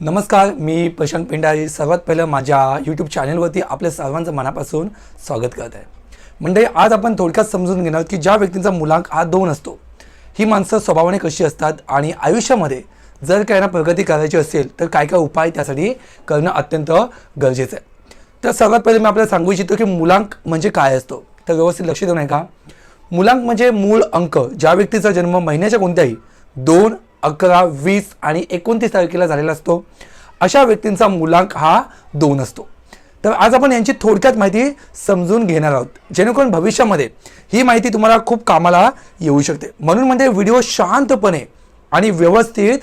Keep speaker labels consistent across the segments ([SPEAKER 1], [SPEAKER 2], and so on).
[SPEAKER 1] नमस्कार मी प्रशांत पिंडारी. सर्वात पहिलं माझ्या यूट्यूब चॅनलवरती आपल्या सर्वांचं मनापासून स्वागत करत आहे. म्हणजे आज आपण थोडक्यात समजून घेणार की ज्या व्यक्तींचा मुलांक हा दोन असतो ही माणसं स्वभावाने कशी असतात आणि आयुष्यामध्ये जर काहींना प्रगती करायची असेल तर काय काय उपाय त्यासाठी करणं अत्यंत गरजेचं आहे. तर सर्वात पहिले मी आपल्याला सांगू इच्छितो की मुलांक म्हणजे काय असतो? तर व्यवस्थित लक्ष देऊ नये का मुलांक म्हणजे मूळ अंक. ज्या व्यक्तीचा जन्म महिन्याच्या कोणत्याही दोन अकरा वीस आणि एकोणतीस तारखेला झालेला असतो. अशा व्यक्तींचा मुलांक हा दोन असतो. तर आज आपण यांची थोडक्यात माहिती समजून घेणार आहोत. जेणेकरून भविष्यामध्ये ही माहिती तुम्हाला खूप कामाला येऊ शकते. म्हणून म्हणजे व्हिडिओ शांतपणे आणि व्यवस्थित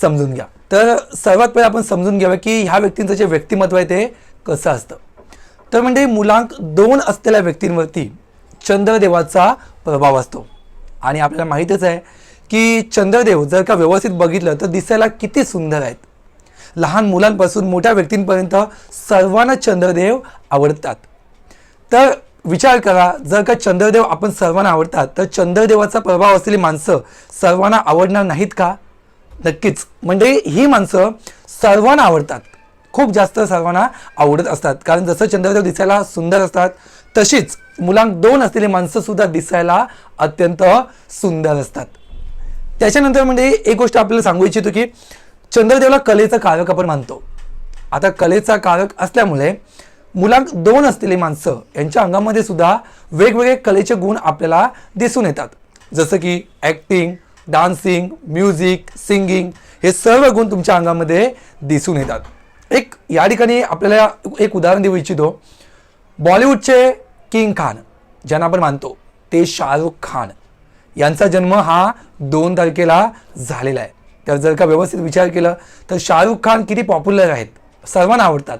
[SPEAKER 1] समजून घ्या. तर सर्वात पहिले आपण समजून घ्यावं की ह्या व्यक्तींचं जे व्यक्तिमत्व आहे ते कसं असतं. तर म्हणजे मुलांक दोन असलेल्या व्यक्तींवरती चंद्रदेवाचा प्रभाव असतो. आणि आपल्याला माहीतच आहे की चंद्रदेव जर का व्यवस्थित बघितलं तर दिसायला किती सुंदर आहेत. लहान मुलांपासून मोठ्या व्यक्तींपर्यंत सर्वांना चंद्रदेव आवडतात. तर विचार करा जर का चंद्रदेव आपण सर्वांना आवडतात तर चंद्रदेवाचा प्रभाव असलेली माणसं सर्वांना आवडणार नाहीत का? नक्कीच. म्हणजे ही माणसं सर्वांना आवडतात. खूप जास्त सर्वांना आवडत असतात. कारण जसं चंद्रदेव दिसायला सुंदर असतात तशीच मुलांक दोन असलेली माणसंसुद्धा दिसायला अत्यंत सुंदर असतात. त्याच्यानंतर म्हणजे एक गोष्ट आपल्याला सांगू इच्छितो की चंद्रदेवला कलेचा कारक आपण मानतो. आता कलेचा कारक असल्यामुळे मुलांक दोन असलेली माणसं यांच्या अंगामध्ये सुद्धा वेगवेगळे कलेचे गुण आपल्याला दिसून येतात. जसं की ॲक्टिंग डान्सिंग म्युझिक सिंगिंग हे सर्व गुण तुमच्या अंगामध्ये दिसून येतात. एक या ठिकाणी आपल्याला एक उदाहरण देऊ इच्छितो. बॉलिवूडचे किंग खान ज्यांना आपण मानतो ते शाहरुख खान. यांचा जन्म हा दोन तारखेला झालेला आहे. तर जर का व्यवस्थित विचार केला तर शाहरुख खान किती पॉप्युलर आहेत सर्वांना आवडतात.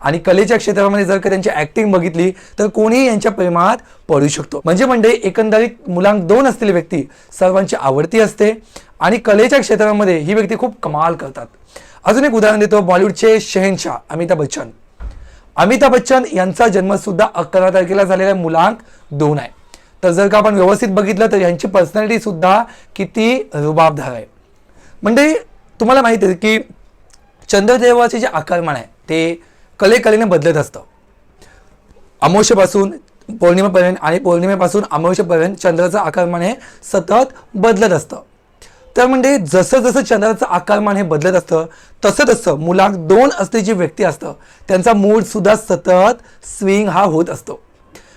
[SPEAKER 1] आणि कलेच्या क्षेत्रामध्ये जर का त्यांची ॲक्टिंग बघितली तर कोणीही यांच्या प्रेमात पडू शकतो. म्हणजे म्हणजे एकंदरीत मुलांक दोन असलेली व्यक्ती सर्वांची आवडती असते आणि कलेच्या क्षेत्रामध्ये ही व्यक्ती खूप कमाल करतात. अजून एक उदाहरण देतो बॉलिवूडचे शहेनशाह अमिताभ बच्चन. अमिताभ बच्चन यांचा जन्मसुद्धा अकरा तारखेला झालेला मुलांक दोन आहे. तर जर का आपण व्यवस्थित बघितलं तर यांची पर्सनॅलिटी सुद्धा किती रुबाबदार आहे. म्हणजे तुम्हाला माहिती आहे की चंद्रदेवाचे जे आकारमान आहे ते कलेकलेने बदलत असतं. अमोशेपासून पौर्णिमेपर्यंत आणि पौर्णिमेपासून अमोशेपर्यंत चंद्राचं आकारमान हे सतत बदलत असतं. तर म्हणजे जसं जसं चंद्राचं आकारमान हे बदलत असतं तसं तसं मुलांक दोन असते जी व्यक्ती असतं त्यांचा मूड सुद्धा सतत स्विंग हा होत असतो.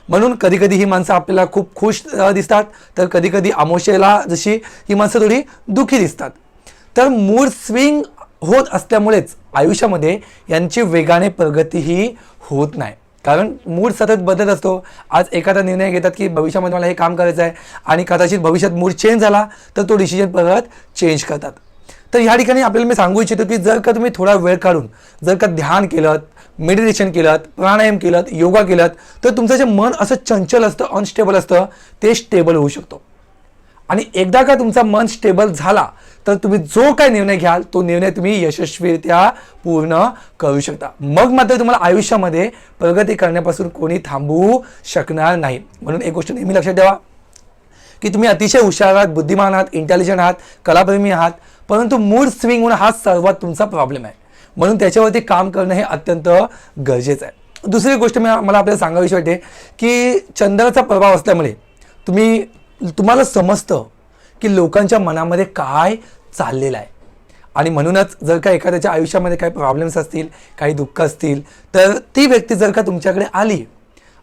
[SPEAKER 1] म्हणून कधीकधी ही माणसं आपल्याला खूप खुश दिसतात. तर कधीकधी आमोशेला जशी ही माणसं थोडी दुःखी दिसतात. तर मूड स्विंग होत असल्यामुळेच आयुष्यामध्ये यांची वेगाने प्रगतीही होत नाही. कारण मूड सतत बदलत असतो. आज एखादा निर्णय घेतात की भविष्यामध्ये मला हे काम करायचं आहे आणि कदाचित भविष्यात मूड चेंज झाला तर तो डिसिजन परत चेंज करतात. तर ह्या ठिकाणी आपल्याला मी सांगू इच्छितो की जर का तुम्ही थोडा वेळ काढून जर का ध्यान केलं मेडिटेशन केलं प्राणायाम केलं योगा केलं तर तुमचं जे मन असं चंचल असतं अनस्टेबल असतं ते स्टेबल होऊ शकतो. आणि एकदा का तुमचा मन स्टेबल झाला तर तुम्ही जो काय निर्णय घ्याल तो निर्णय तुम्ही यशस्वीरित्या पूर्ण करू शकता. मग मात्र तुम्हाला आयुष्यामध्ये प्रगती करण्यापासून कोणी थांबवू शकणार नाही. म्हणून एक गोष्ट नेहमी लक्षात ठेवा. की तुम्ही अतिशय हुशार आहात बुद्धिमान आहात इंटेलिजंट आहात कलाप्रेमी आहात परंतु मूड स्विंग होणं हा सर्वात तुमचा प्रॉब्लेम आहे. म्हणून त्याच्यावरती काम करणं हे अत्यंत गरजेचं आहे. दुसरी गोष्ट मी मला आपल्याला सांगावीशी वाटते की चंद्राचा प्रभाव असल्यामुळे तुम्ही तुम्हाला समजतं की लोकांच्या मनामध्ये काय चाललेलं आहे. आणि म्हणूनच जर का एखाद्याच्या आयुष्यामध्ये काही प्रॉब्लेम्स असतील काही दुःख असतील तर ती व्यक्ती जर का तुमच्याकडे आली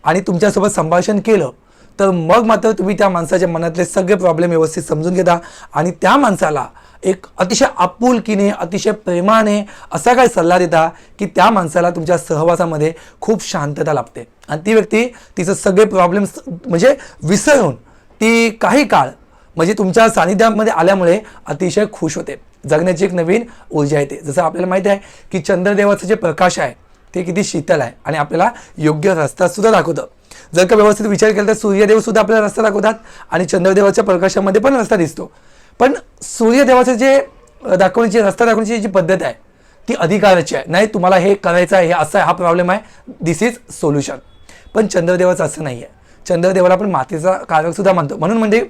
[SPEAKER 1] आणि तुमच्यासोबत संभाषण केलं तर मग मात्र तुम्ही त्या माणसाच्या मनातले सगळे प्रॉब्लेम व्यवस्थित समजून घेता आणि त्या माणसाला एक अतिशय आपुलकीने अतिशय प्रेमाने असा काय सल्ला देता की त्या माणसाला तुमच्या सहवासामध्ये खूप शांतता लाभते. आणि ती व्यक्ती तिचं सगळे प्रॉब्लेम्स म्हणजे विसरून ती काही काळ म्हणजे तुमच्या सानिध्यामध्ये आल्यामुळे अतिशय खुश होते. जगण्याची एक नवीन ऊर्जा येते. जसं आपल्याला माहिती आहे की चंद्रदेवाचं जे प्रकाश आहे ते किती शीतल आहे आणि आपल्याला योग्य रस्ता सुद्धा दाखवतं. जर का व्यवस्थित विचार केला तर सूर्यदेव सुद्धा आपल्याला रस्ता दाखवतात आणि चंद्रदेवाच्या प्रकाशामध्ये पण रस्ता दिसतो. पण सूर्यदेवाचं जे दाखवण्याची रस्ता दाखवण्याची जी पद्धत आहे ती अधिकाराची आहे. नाही तुम्हाला हे करायचं आहे हे असं आहे हा प्रॉब्लेम आहे. दिस इज सोल्युशन पण चंद्रदेवाचं असं नाही आहे चंद्रदेवाला आपण मातेचा कारकसुद्धा मानतो म्हणून म्हणजे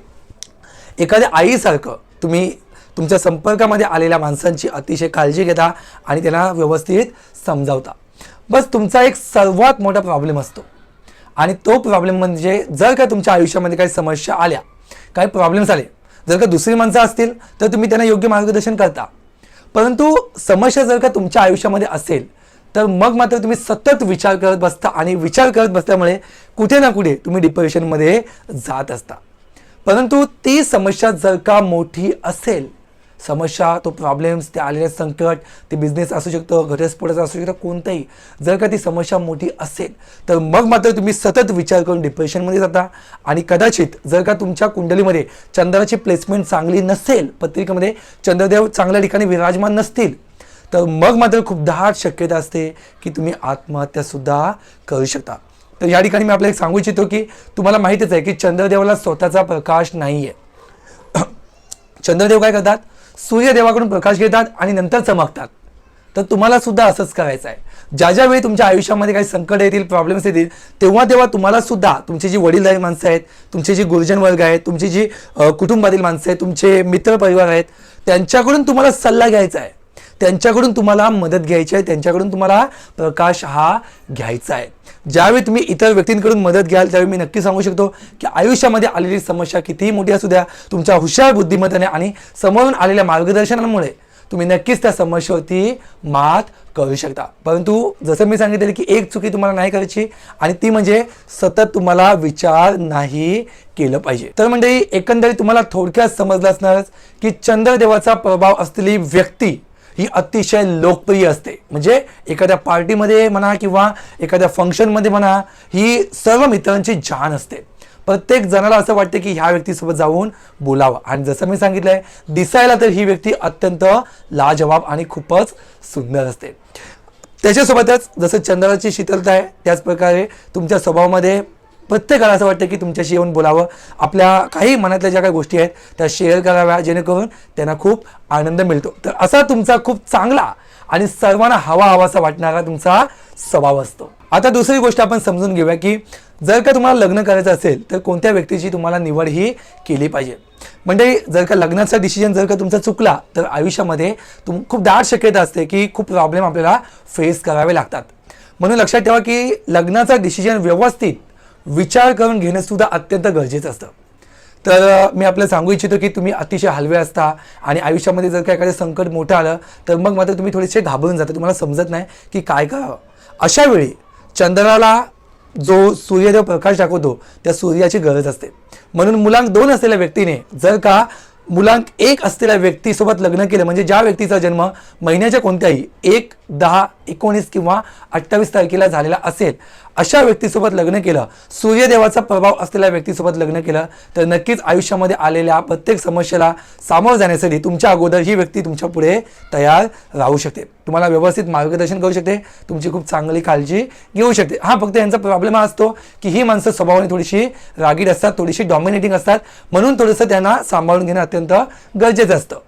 [SPEAKER 1] एखाद्या आईसारखं तुम्ही तुमच्या संपर्कामध्ये आलेल्या माणसांची अतिशय काळजी घेता आणि त्यांना व्यवस्थित समजावता. बस तुमचा एक सर्वात मोठा प्रॉब्लेम असतो. आणि तो प्रॉब्लेम म्हणजे जर का तुमच्या आयुष्यामध्ये काही समस्या आल्या काही प्रॉब्लेम्स आले जर का दुसरी माणसं असतील तर तुम्ही त्यांना योग्य मार्गदर्शन करता. परंतु समस्या जर का तुमच्या आयुष्यामध्ये असेल तर मग मात्र तुम्ही सतत विचार करत बसता आणि विचार करत बसल्यामुळे कुठे ना कुठे तुम्ही डिप्रेशनमध्ये जात असता. परंतु ती समस्या जर का मोठी असेल समस्या तो प्रॉब्लेम्स ते आलेले संकट ते बिझनेस असू शकतं घटस्फोटाचा असू शकतं कोणताही. जर का ती समस्या मोठी असेल तर मग मात्र तुम्ही सतत विचार करून डिप्रेशनमध्ये जाता. आणि कदाचित जर का तुमच्या कुंडलीमध्ये चंद्राची प्लेसमेंट चांगली नसेल पत्रिकेमध्ये चंद्रदेव चांगल्या ठिकाणी विराजमान नसतील तर मग मात्र खूप दाट शक्यता असते की तुम्ही आत्महत्यासुद्धा करू शकता. तर या ठिकाणी मी आपल्याला एक सांगू इच्छितो की तुम्हाला माहितीच आहे की चंद्रदेवाला स्वतःचा प्रकाश नाही आहे चंद्रदेव काय करतात? सूर्यदेवाकडून प्रकाश घेतात आणि नंतर चमकतात. तर तुम्हाला सुद्धा असंच करायचं आहे. ज्या ज्या वेळी तुमच्या आयुष्यामध्ये काही संकट येतील प्रॉब्लेम्स येतील तेव्हा तेव्हा तुम्हाला सुद्धा तुमची जी वडीलधारी माणसं आहेत तुमचे जी गुरुजन वर्ग आहेत तुमची जी कुटुंबातील माणसं आहेत तुमचे मित्र परिवार आहेत त्यांच्याकडून तुम्हाला सल्ला घ्यायचा आहे. त्यांच्याकडून तुम्हाला मदत घ्यायची आहे त्यांच्याकडून तुम्हाला प्रकाश हा घ्यायचा आहे. ज्यावेळी तुम्ही इतर व्यक्तींकडून मदत घ्याल त्यावेळी मी नक्की सांगू शकतो की आयुष्यामध्ये आलेली समस्या कितीही मोठी असू द्या तुमच्या हुशार बुद्धिमत्तेने आणि समोरून आलेल्या मार्गदर्शनामुळे तुम्ही नक्कीच त्या समस्येवरती मात करू शकता. परंतु जसं मी सांगितलं की एक चुकी तुम्हाला नाही करायची आणि ती म्हणजे सतत तुम्हाला विचार नाही केलं पाहिजे. तर म्हणजे एकंदरीत तुम्हाला थोडक्यात समजलं असणारच की चंद्रदेवाचा प्रभाव असलेली व्यक्ती ही अतिशय लोकप्रिय असते. म्हणजे एखाद्या पार्टीमध्ये म्हणा किंवा एखाद्या फंक्शनमध्ये म्हणा ही सर्व मित्रांची जाण असते. प्रत्येक जणाला असं वाटतं की ह्या व्यक्तीसोबत जाऊन बोलावं. आणि जसं मी सांगितलं आहे दिसायला तर ही व्यक्ती अत्यंत लाजवाब आणि खूपच सुंदर असते. त्याच्यासोबतच जसं चंद्राची शीतलता आहे त्याचप्रकारे तुमच्या स्वभावामध्ये प्रत्येकाला असं वाटतं की तुमच्याशी येऊन बोलावं. आपल्या काही मनातल्या ज्या काही गोष्टी आहेत त्या शेअर कराव्या जेणेकरून त्यांना खूप आनंद मिळतो. तर असा तुमचा खूप चांगला आणि सर्वांना हवा हवासा वाटणारा तुमचा स्वभाव असतो. आता दुसरी गोष्ट आपण समजून घेऊया की जर का तुम्हाला लग्न करायचं असेल तर कोणत्या व्यक्तीची तुम्हाला निवड ही केली पाहिजे? म्हणजे जर का लग्नाचा डिसिजन जर का तुमचा चुकला तर आयुष्यामध्ये तुम खूप दाट शक्यता असते की खूप प्रॉब्लेम आपल्याला फेस करावे लागतात. म्हणून लक्षात ठेवा की लग्नाचा डिसिजन व्यवस्थित विचार करून घेणं सुद्धा अत्यंत गरजेचं असतं. तर मी आपल्याला सांगू इच्छितो की तुम्ही अतिशय हलवे असता आणि आयुष्यामध्ये जर का एखादं संकट मोठं आलं तर मग मात्र तुम्ही थोडेसे घाबरून जाता. तुम्हाला समजत नाही की काय करावं. अशा वेळी चंद्राला जो सूर्यदेव प्रकाश दाखवतो त्या सूर्याची गरज असते. म्हणून मुलांक दोन असलेल्या व्यक्तीने जर का मुलांक एक असलेल्या व्यक्तीसोबत लग्न केलं म्हणजे ज्या व्यक्तीचा जन्म महिन्याच्या कोणत्याही एक दहा एकोणीस किंवा अठ्ठावीस तारखेला झालेला असेल अशा व्यक्तीसोबत लग्न केलं सूर्यदेवाचा प्रभाव असलेल्या व्यक्तीसोबत लग्न केलं तर नक्कीच आयुष्यामध्ये आलेल्या प्रत्येक समस्येला सामोरं जाण्यासाठी तुमच्या अगोदर ही व्यक्ती तुमच्यापुढे तयार राहू शकते. तुम्हाला व्यवस्थित मार्गदर्शन करू शकते तुमची खूप चांगली काळजी घेऊ शकते. हा फक्त यांचा प्रॉब्लेम हा असतो की ही माणसं स्वभावाने थोडीशी रागीड असतात थोडीशी डॉमिनेटिंग असतात म्हणून थोडंसं त्यांना सांभाळून घेणं अत्यंत गरजेचं असतं.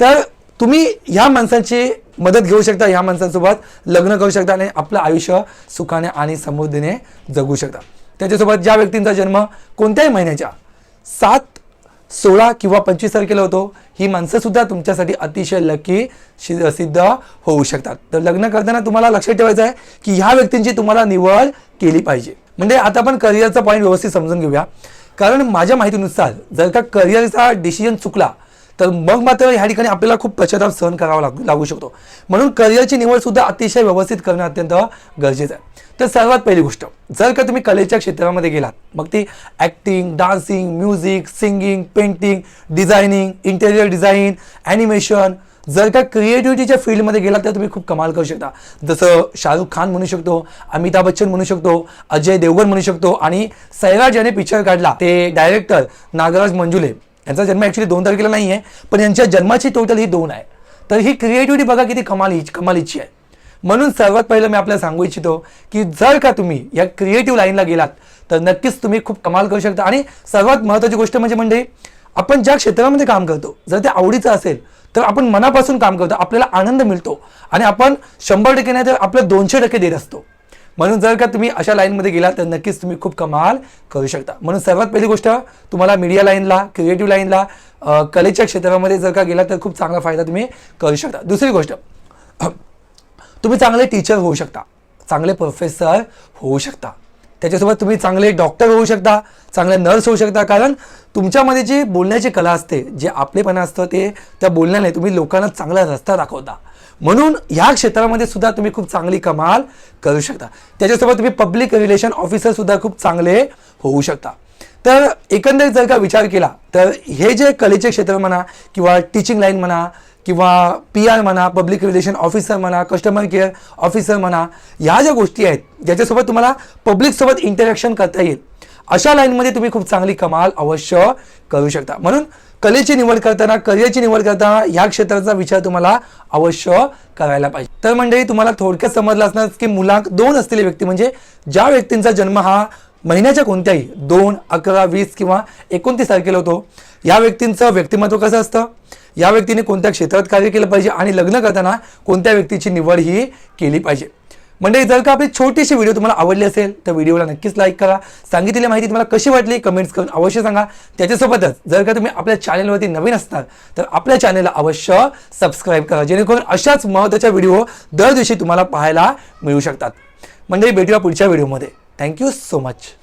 [SPEAKER 1] तर तुम्ही ह्या माणसांची मदत घेऊ शकता ह्या माणसांसोबत लग्न करू शकता आणि आपलं आयुष्य सुखाने आणि समृद्धीने जगू शकता. त्याच्यासोबत ज्या व्यक्तींचा जन्म कोणत्याही महिन्याच्या सात सोळा किंवा पंचवीस तारखेला होतो ही माणसंसुद्धा तुमच्यासाठी अतिशय लकी सिद्ध होऊ शकतात. तर लग्न करताना तुम्हाला लक्षात ठेवायचं आहे की ह्या व्यक्तींची तुम्हाला निवड केली पाहिजे. म्हणजे आता आपण करिअरचा पॉईंट व्यवस्थित समजून घेऊया. कारण माझ्या माहितीनुसार जर का करिअरचा डिसिजन चुकला तर मग मात्र ह्या ठिकाणी आपल्याला खूप पश्चाताप सहन करावा लागू लागू शकतो. म्हणून करिअरची निवड सुद्धा अतिशय व्यवस्थित करणं अत्यंत गरजेचं आहे. तर सर्वात पहिली गोष्ट जर का तुम्ही कलेच्या क्षेत्रामध्ये गेलात मग ती acting dancing music singing painting designing interior design animation जर का क्रिएटिव्हिटीच्या फील्डमध्ये गेलात तर तुम्ही खूप कमाल करू शकता. जसं शाहरुख खान म्हणू शकतो अमिताभ बच्चन म्हणू शकतो अजय देवगण म्हणू शकतो आणि सैराज याने पिक्चर काढला ते डायरेक्टर नागराज मंजुले. यांचा जन्म ॲक्च्युली दोन तारखेला नाही आहे पण यांच्या जन्माची टोटल ही दोन आहे. तर ही क्रिएटिव्हिटी बघा किती कमाली कमालीची आहे. म्हणून सर्वात पहिलं मी आपल्याला सांगू इच्छितो की जर का तुम्ही या क्रिएटिव्ह लाईनला गेलात तर नक्कीच तुम्ही खूप कमाल करू शकता. आणि सर्वात महत्त्वाची गोष्ट म्हणजे म्हणजे आपण ज्या क्षेत्रामध्ये काम करतो जर ते आवडीचं असेल तर आपण मनापासून काम करतो आपल्याला आनंद मिळतो. आणि आपण शंभर टक्के नाही तर आपलं दोनशे टक्के देत असतो. म्हणून जर का तुम्ही अशा लाईनमध्ये गेला तर नक्कीच तुम्ही खूप कमाल करू शकता. म्हणून सर्वात पहिली गोष्ट तुम्हाला मीडिया लाईनला क्रिएटिव्ह लाईनला कलेच्या क्षेत्रामध्ये जर का गेला तर खूप चांगला फायदा तुम्ही करू शकता. दुसरी गोष्ट तुम्ही चांगले टीचर होऊ शकता. चांगले प्रोफेसर होऊ शकता. त्याच्यासोबत तुम्ही चांगले डॉक्टर होऊ शकता चांगले नर्स होऊ शकता. कारण तुमच्यामध्ये जी बोलण्याची कला असते जे आपलेपणा असतं ते त्या बोलण्याने तुम्ही लोकांना चांगला रस्ता दाखवता. म्हणून ह्या क्षेत्रामध्ये सुद्धा तुम्ही खूप चांगली कमाल करू शकता. त्याच्यासोबत तुम्ही पब्लिक रिलेशन ऑफिसर सुद्धा खूप चांगले होऊ शकता. तर एकंदरीत जर का विचार केला तर हे जे कलेचे क्षेत्र म्हणा किंवा टीचिंग लाईन म्हणा किंवा पी आर म्हणा पब्लिक रिलेशन ऑफिसर म्हणा कस्टमर केअर ऑफिसर म्हणा ह्या ज्या गोष्टी आहेत ज्याच्यासोबत तुम्हाला पब्लिकसोबत इंटरॅक्शन करता येईल अशा लाईनमध्ये तुम्ही खूप चांगली कमाल अवश्य करू शकता. म्हणून कलेची निवड करताना करिअरची निवड करताना ह्या क्षेत्राचा विचार तुम्हाला अवश्य करायला पाहिजे. तर मंडळी तुम्हाला थोडक्यात समजलं असणार की मुलांक दोन असलेले व्यक्ती म्हणजे ज्या व्यक्तींचा जन्म हा महिन्याच्या कोणत्याही दोन अकरा वीस किंवा एकोणतीस तारखेला होतो या व्यक्तींचं व्यक्तिमत्व कसं असतं? या व्यक्तीने कोणत्या क्षेत्रात कार्य केलं पाहिजे आणि लग्न करताना कोणत्या व्यक्तीची निवड ही केली पाहिजे? म्हणजे जर का आपली छोटीशी व्हिडिओ तुम्हाला आवडली असेल तर व्हिडिओला नक्कीच लाईक करा. सांगितलेली माहिती तुम्हाला कशी वाटली कमेंट्स करून अवश्य सांगा. त्याच्यासोबतच जर का तुम्ही आपल्या चॅनलवरती नवीन असताल तर आपल्या चॅनलला अवश्य सबस्क्राईब करा जेणेकरून अशाच महत्त्वाच्या व्हिडिओ दर दिवशी तुम्हाला पाहायला मिळू शकतात. म्हणजे भेटूया पुढच्या व्हिडिओमध्ये थँक्यू सो मच